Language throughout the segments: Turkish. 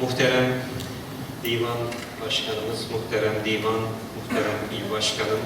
Muhterem Divan Başkanımız, muhterem Divan, muhterem İl Başkanım,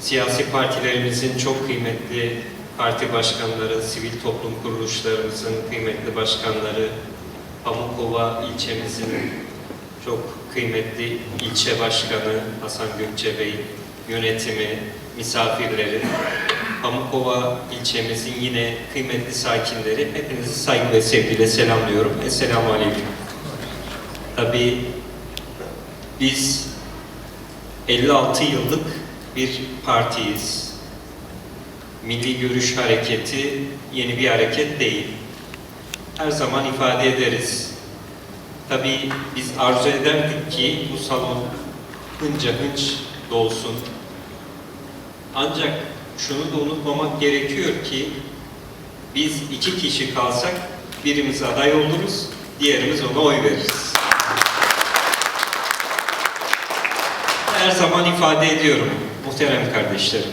siyasi partilerimizin çok kıymetli parti başkanları, sivil toplum kuruluşlarımızın kıymetli başkanları, Pamukova ilçemizin çok kıymetli ilçe başkanı Hasan Gökçe Bey, yönetimi, misafirleri, Pamukova ilçemizin yine kıymetli sakinleri, hepinizi saygı ve sevgiyle selamlıyorum. Esselamu Aleyküm. Tabii biz 56 yıllık bir partiyiz. Milli Görüş Hareketi yeni bir hareket değil. Her zaman ifade ederiz. Tabii biz arzu ederdik ki bu salon hınca hınç dolsun. Ancak şunu da unutmamak gerekiyor ki biz iki kişi kalsak birimiz aday oluruz, diğerimiz ona oy veririz. Her zaman ifade ediyorum muhterem kardeşlerim.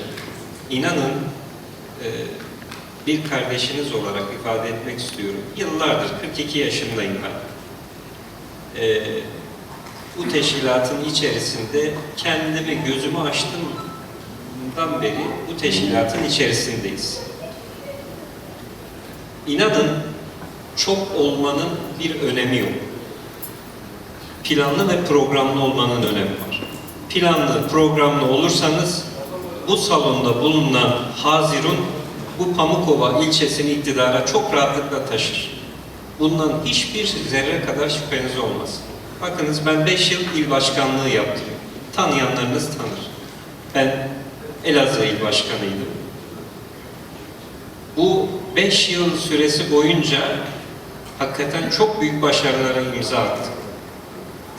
İnanın e, bir kardeşiniz olarak ifade etmek istiyorum. Yıllardır 42 yaşındayım ben. E, bu teşkilatın içerisinde kendimi gözümü açtığımdan beri bu teşkilatın içerisindeyiz. İnanın çok olmanın bir önemi yok. Planlı ve programlı olmanın önemi var. Planlı, programlı olursanız bu salonda bulunan Hazirun bu Pamukova ilçesini iktidara çok rahatlıkla taşır. Bundan hiçbir zerre kadar şüpheniz olmaz. Bakınız ben 5 yıl il başkanlığı yaptım. Tanıyanlarınız tanır. Ben Elazığ il başkanıydım. Bu 5 yıl süresi boyunca hakikaten çok büyük başarılara imza attık.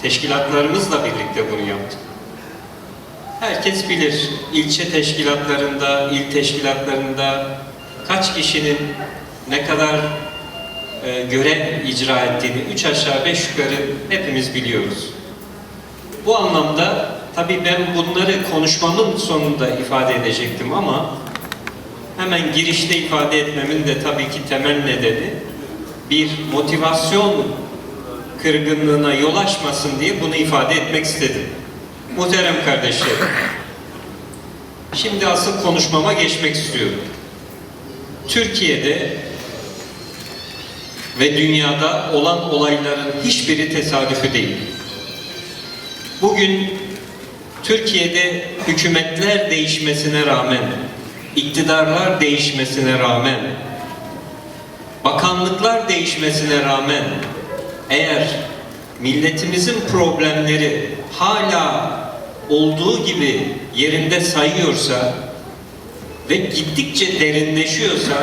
Teşkilatlarımızla birlikte bunu yaptık. Herkes bilir ilçe teşkilatlarında, il teşkilatlarında kaç kişinin ne kadar e, görev icra ettiğini üç aşağı beş yukarı hepimiz biliyoruz. Bu anlamda tabii ben bunları konuşmamın sonunda ifade edecektim ama hemen girişte ifade etmemin de tabii ki temel nedeni bir motivasyon kırgınlığına yol açmasın diye bunu ifade etmek istedim. Muhterem kardeşlerim, şimdi asıl konuşmama geçmek istiyorum. Türkiye'de ve dünyada olan olayların hiçbiri tesadüfü değil. Bugün Türkiye'de hükümetler değişmesine rağmen, iktidarlar değişmesine rağmen, bakanlıklar değişmesine rağmen eğer milletimizin problemleri hala olduğu gibi yerinde sayıyorsa ve gittikçe derinleşiyorsa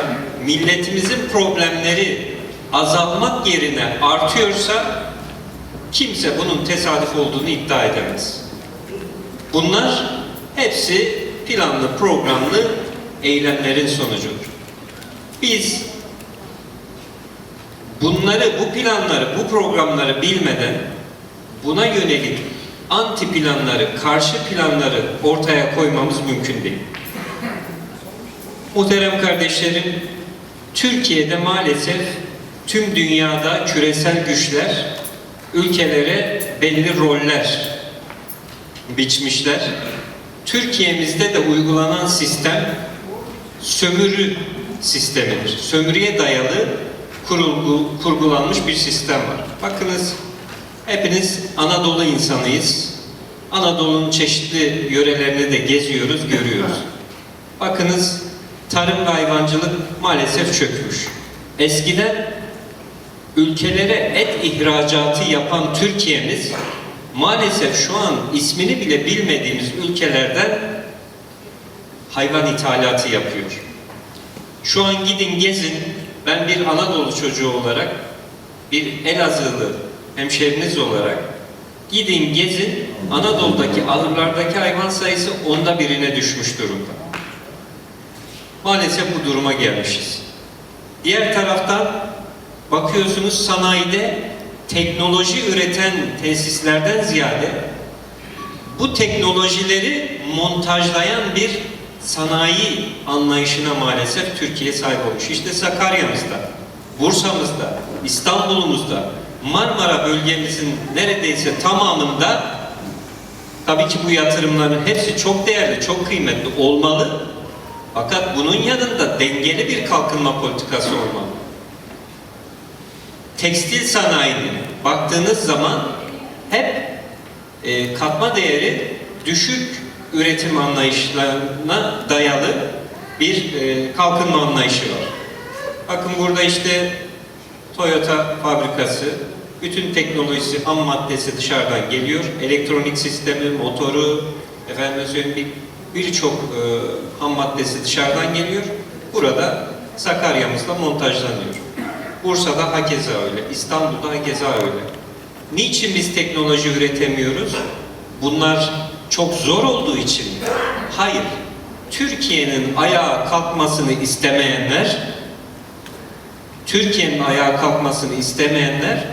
milletimizin problemleri azalmak yerine artıyorsa kimse bunun tesadüf olduğunu iddia edemez. Bunlar hepsi planlı, programlı eylemlerin sonucudur. Biz bunları, bu planları, bu programları bilmeden buna yönelik anti planları, karşı planları ortaya koymamız mümkün değil. Muhterem kardeşlerim, Türkiye'de maalesef tüm dünyada küresel güçler ülkelere belli roller biçmişler. Türkiye'mizde de uygulanan sistem sömürü sistemidir. Sömürüye dayalı kurulgu, kurgulanmış bir sistem var. Bakınız hepiniz Anadolu insanıyız. Anadolu'nun çeşitli yörelerini de geziyoruz, görüyoruz. Bakınız tarım ve hayvancılık maalesef çökmüş. Eskiden ülkelere et ihracatı yapan Türkiye'miz maalesef şu an ismini bile bilmediğimiz ülkelerden hayvan ithalatı yapıyor. Şu an gidin gezin, ben bir Anadolu çocuğu olarak, bir Elazığlı hemşeriniz olarak gidin gezin, Anadolu'daki ahırlardaki hayvan sayısı onda birine düşmüş durumda. Maalesef bu duruma gelmişiz. Diğer taraftan bakıyorsunuz sanayide teknoloji üreten tesislerden ziyade bu teknolojileri montajlayan bir sanayi anlayışına maalesef Türkiye sahip olmuş. İşte Sakarya'mızda Bursa'mızda, İstanbul'umuzda, Marmara bölgemizin neredeyse tamamında tabii ki bu yatırımların hepsi çok değerli, çok kıymetli olmalı. Fakat bunun yanında dengeli bir kalkınma politikası olmalı. Tekstil sanayine baktığınız zaman hep e, katma değeri düşük üretim anlayışlarına dayalı bir e, kalkınma anlayışı var. Bakın burada işte Toyota fabrikası, bütün teknolojisi, ham maddesi dışarıdan geliyor. Elektronik sistemi, motoru, efendim söyleyeyim bir- birçok e, ham maddesi dışarıdan geliyor. Burada Sakarya'mızda montajlanıyor. Bursa'da hakeza öyle, İstanbul'da hakeza öyle. Niçin biz teknoloji üretemiyoruz? Bunlar çok zor olduğu için mi? Hayır. Türkiye'nin ayağa kalkmasını istemeyenler Türkiye'nin ayağa kalkmasını istemeyenler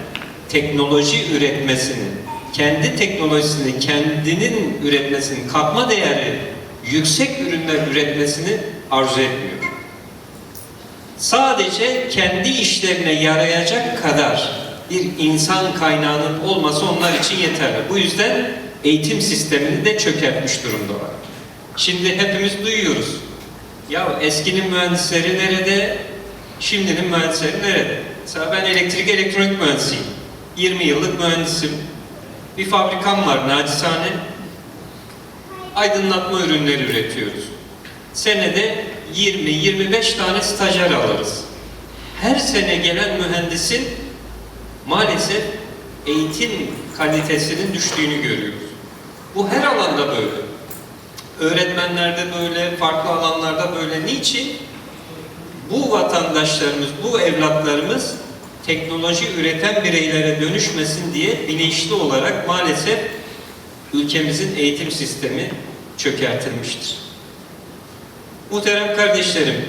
teknoloji üretmesini, kendi teknolojisini, kendinin üretmesini, katma değeri yüksek ürünler üretmesini arzu etmiyor. Sadece kendi işlerine yarayacak kadar bir insan kaynağının olması onlar için yeterli. Bu yüzden eğitim sistemini de çökertmiş durumdalar. Şimdi hepimiz duyuyoruz. Ya eskinin mühendisleri nerede, şimdinin mühendisleri nerede? Mesela ben elektrik elektronik mühendisiyim. 20 yıllık mühendisim. Bir fabrikam var nacizane. Aydınlatma ürünleri üretiyoruz. Senede 20-25 tane stajyer alırız. Her sene gelen mühendisin maalesef eğitim kalitesinin düştüğünü görüyoruz. Bu her alanda böyle. Öğretmenlerde böyle, farklı alanlarda böyle. Niçin? Bu vatandaşlarımız, bu evlatlarımız teknoloji üreten bireylere dönüşmesin diye bilinçli olarak maalesef ülkemizin eğitim sistemi çökertilmiştir. Muhterem kardeşlerim,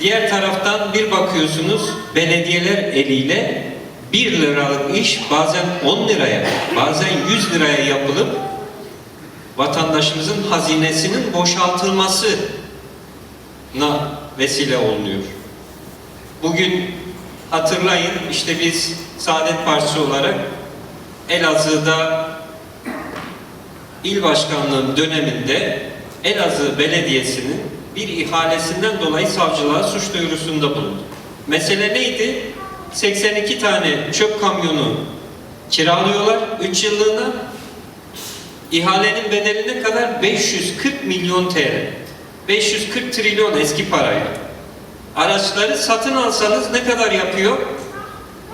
diğer taraftan bir bakıyorsunuz belediyeler eliyle 1 liralık iş bazen 10 liraya, bazen 100 liraya yapılıp vatandaşımızın hazinesinin boşaltılmasına vesile olunuyor. Bugün hatırlayın işte biz Saadet Partisi olarak Elazığ'da il başkanlığım döneminde Elazığ Belediyesi'nin bir ihalesinden dolayı savcılığa suç duyurusunda bulundu. Mesele neydi? 82 tane çöp kamyonu kiralıyorlar 3 yıllığına. İhalenin bedeli ne kadar? 540 milyon TL. 540 trilyon eski parayla. Araçları satın alsanız ne kadar yapıyor?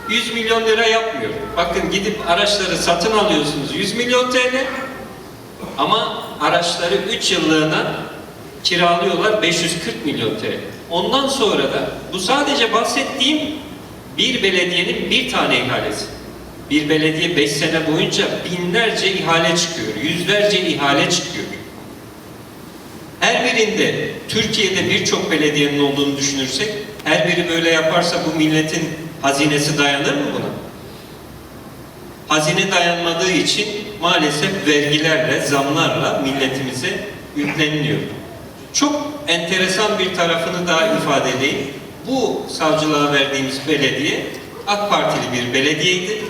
100 milyon lira yapmıyor. Bakın gidip araçları satın alıyorsunuz 100 milyon TL ama araçları 3 yıllığına kiralıyorlar 540 milyon TL. Ondan sonra da bu sadece bahsettiğim bir belediyenin bir tane ihalesi. Bir belediye 5 sene boyunca binlerce ihale çıkıyor, yüzlerce ihale çıkıyor. Her birinde Türkiye'de birçok belediyenin olduğunu düşünürsek, her biri böyle yaparsa bu milletin hazinesi dayanır mı buna? Hazine dayanmadığı için maalesef vergilerle, zamlarla milletimize yükleniliyor. Çok enteresan bir tarafını daha ifade edeyim. Bu savcılığa verdiğimiz belediye AK Partili bir belediyeydi.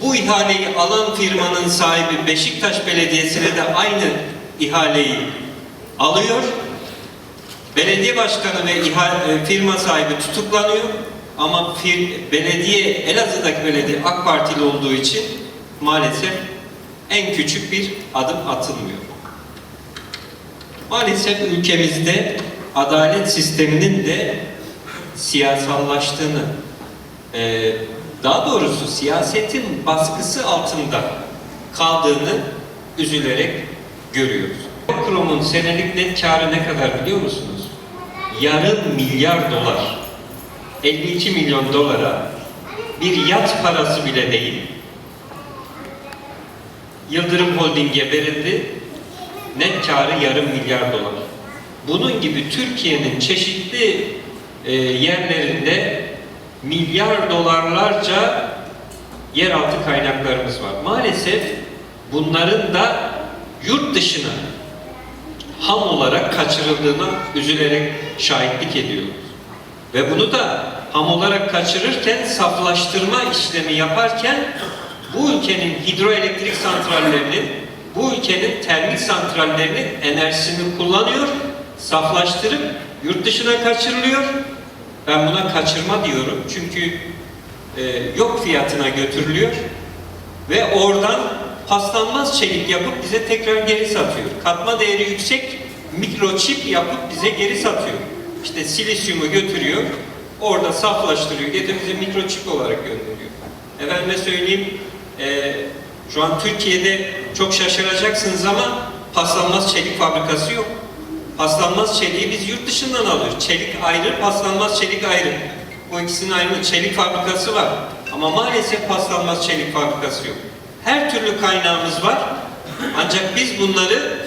Bu ihaleyi alan firmanın sahibi Beşiktaş Belediyesi'ne de aynı ihaleyi alıyor. Belediye başkanı ve ihale, e, firma sahibi tutuklanıyor. Ama fir, belediye, Elazığ'daki belediye AK Partili olduğu için maalesef en küçük bir adım atılmıyor. Maalesef ülkemizde adalet sisteminin de siyasallaştığını, e, daha doğrusu siyasetin baskısı altında kaldığını üzülerek görüyoruz. Kurum'un senelik net karı ne kadar biliyor musunuz? Yarım milyar dolar. 52 milyon dolara bir yat parası bile değil. Yıldırım Holding'e verildi. Net karı yarım milyar dolar. Bunun gibi Türkiye'nin çeşitli e, yerlerinde milyar dolarlarca yeraltı kaynaklarımız var. Maalesef bunların da yurt dışına ham olarak kaçırıldığına üzülerek şahitlik ediyoruz. Ve bunu da ham olarak kaçırırken saflaştırma işlemi yaparken bu ülkenin hidroelektrik santrallerinin, bu ülkenin termik santrallerinin enerjisini kullanıyor, saflaştırıp yurt dışına kaçırılıyor. Ben buna kaçırma diyorum çünkü e, yok fiyatına götürülüyor ve oradan paslanmaz çelik yapıp bize tekrar geri satıyor. Katma değeri yüksek mikroçip yapıp bize geri satıyor. İşte silisyumu götürüyor, orada saflaştırıyor, getirip bize mikroçip olarak gönderiyor. Efendime söyleyeyim, e, şu an Türkiye'de çok şaşıracaksınız ama paslanmaz çelik fabrikası yok. Paslanmaz çeliği biz yurt dışından alıyoruz. Çelik ayrı, paslanmaz çelik ayrı. Bu ikisinin ayrı çelik fabrikası var. Ama maalesef paslanmaz çelik fabrikası yok. Her türlü kaynağımız var. Ancak biz bunları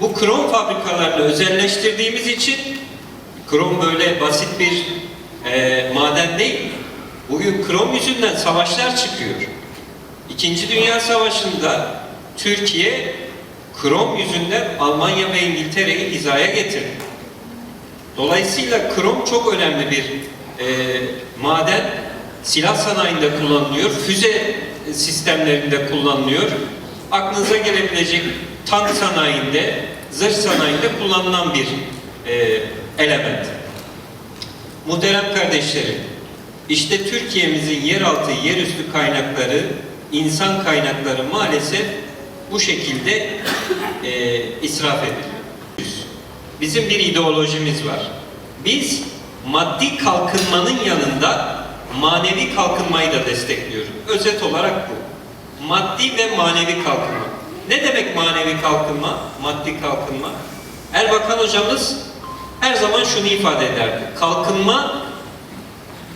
bu krom fabrikalarla özelleştirdiğimiz için krom böyle basit bir e, maden değil. Bugün krom yüzünden savaşlar çıkıyor. İkinci Dünya Savaşı'nda Türkiye krom yüzünden Almanya ve İngiltere'yi hizaya getirdi. Dolayısıyla krom çok önemli bir e, maden. Silah sanayinde kullanılıyor, füze sistemlerinde kullanılıyor. Aklınıza gelebilecek tank sanayinde, zırh sanayinde kullanılan bir e, element. Muhterem kardeşlerim, işte Türkiye'mizin yeraltı, yerüstü kaynakları, insan kaynakları maalesef bu şekilde e, israf ediliyor. Bizim bir ideolojimiz var. Biz maddi kalkınmanın yanında manevi kalkınmayı da destekliyoruz. Özet olarak bu. Maddi ve manevi kalkınma. Ne demek manevi kalkınma, maddi kalkınma? Erbakan hocamız her zaman şunu ifade ederdi. Kalkınma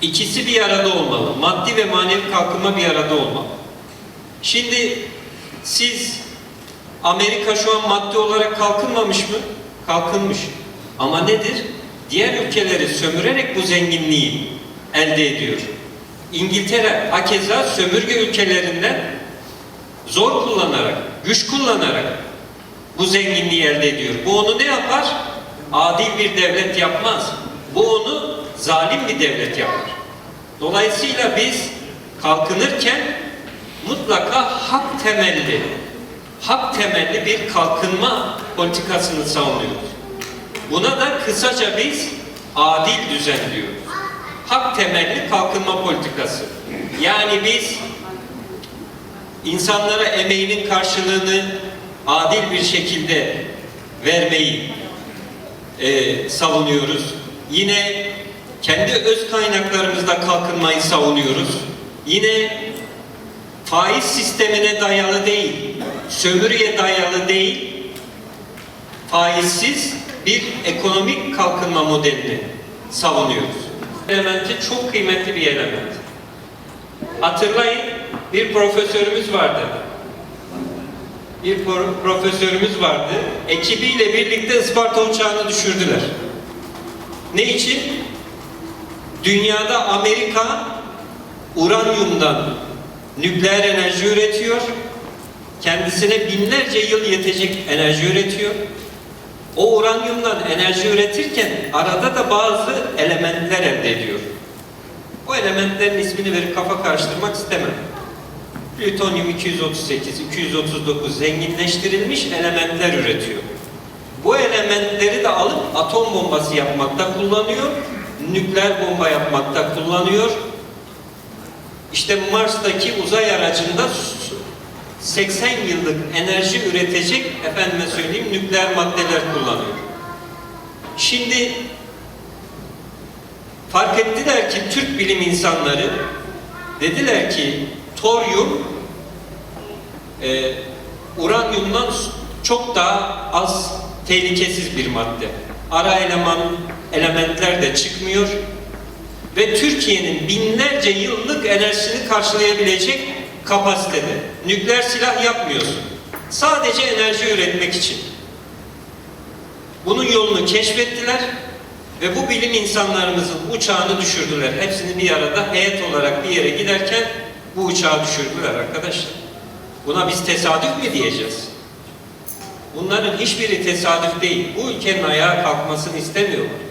ikisi bir arada olmalı. Maddi ve manevi kalkınma bir arada olmalı. Şimdi siz Amerika şu an maddi olarak kalkınmamış mı? Kalkınmış. Ama nedir? Diğer ülkeleri sömürerek bu zenginliği elde ediyor. İngiltere hakeza sömürge ülkelerinden zor kullanarak, güç kullanarak bu zenginliği elde ediyor. Bu onu ne yapar? Adil bir devlet yapmaz. Bu onu zalim bir devlet yapar. Dolayısıyla biz kalkınırken mutlaka hak temelli, hak temelli bir kalkınma politikasını savunuyoruz. Buna da kısaca biz adil düzen diyoruz. Hak temelli kalkınma politikası. Yani biz insanlara emeğinin karşılığını adil bir şekilde vermeyi e, savunuyoruz. Yine kendi öz kaynaklarımızda kalkınmayı savunuyoruz. Yine faiz sistemine dayalı değil, sömürüye dayalı değil, faizsiz bir ekonomik kalkınma modelini savunuyoruz. Elementi çok kıymetli bir element. Hatırlayın bir profesörümüz vardı. Bir pro- profesörümüz vardı. Ekibiyle birlikte Isparta uçağını düşürdüler. Ne için? Dünyada Amerika uranyumdan nükleer enerji üretiyor. Kendisine binlerce yıl yetecek enerji üretiyor. O uranyumdan enerji üretirken arada da bazı elementler elde ediyor. O elementlerin ismini verip kafa karıştırmak istemem. Plütonyum 238, 239 zenginleştirilmiş elementler üretiyor. Bu elementleri de alıp atom bombası yapmakta kullanıyor, nükleer bomba yapmakta kullanıyor. İşte Mars'taki uzay aracında 80 yıllık enerji üretecek efendime söyleyeyim nükleer maddeler kullanıyor. Şimdi fark ettiler ki Türk bilim insanları dediler ki toryum e, uranyumdan çok daha az tehlikesiz bir madde. Ara eleman elementler de çıkmıyor ve Türkiye'nin binlerce yıllık enerjisini karşılayabilecek kapasitede. Nükleer silah yapmıyorsun. Sadece enerji üretmek için. Bunun yolunu keşfettiler ve bu bilim insanlarımızın uçağını düşürdüler. Hepsini bir arada heyet olarak bir yere giderken bu uçağı düşürdüler arkadaşlar. Buna biz tesadüf mü diyeceğiz? Bunların hiçbiri tesadüf değil. Bu ülkenin ayağa kalkmasını istemiyorlar.